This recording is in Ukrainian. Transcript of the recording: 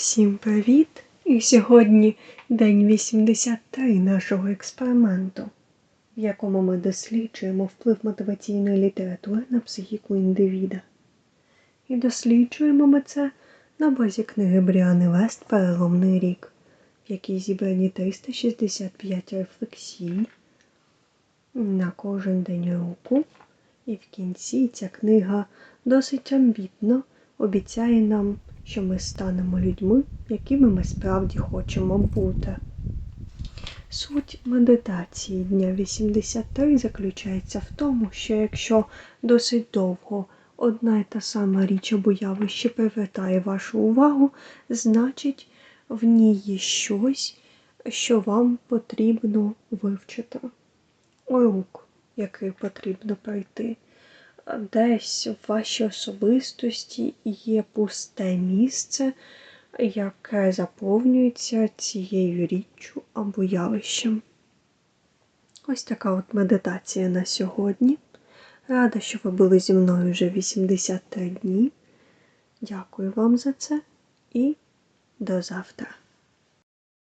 Всім привіт! І сьогодні день 83 нашого експерименту, в якому ми досліджуємо вплив мотиваційної літератури на психіку індивіда. І досліджуємо ми це на базі книги Бріани Вест Переломний рік, в якій зібрані 365 рефлексій на кожен день року. І в кінці ця книга досить амбітно обіцяє нам, що ми станемо людьми, якими ми справді хочемо бути. Суть медитації дня 83 заключається в тому, що якщо досить довго одна й та сама річ або явище привертає вашу увагу, значить в ній є щось, що вам потрібно вивчити. Урок, який потрібно пройти десь в вашій особистості є пусте місце, яке заповнюється цією річчю або явищем. Ось така от медитація на сьогодні. Рада, що ви були зі мною вже 83 дні. Дякую вам за це і до завтра.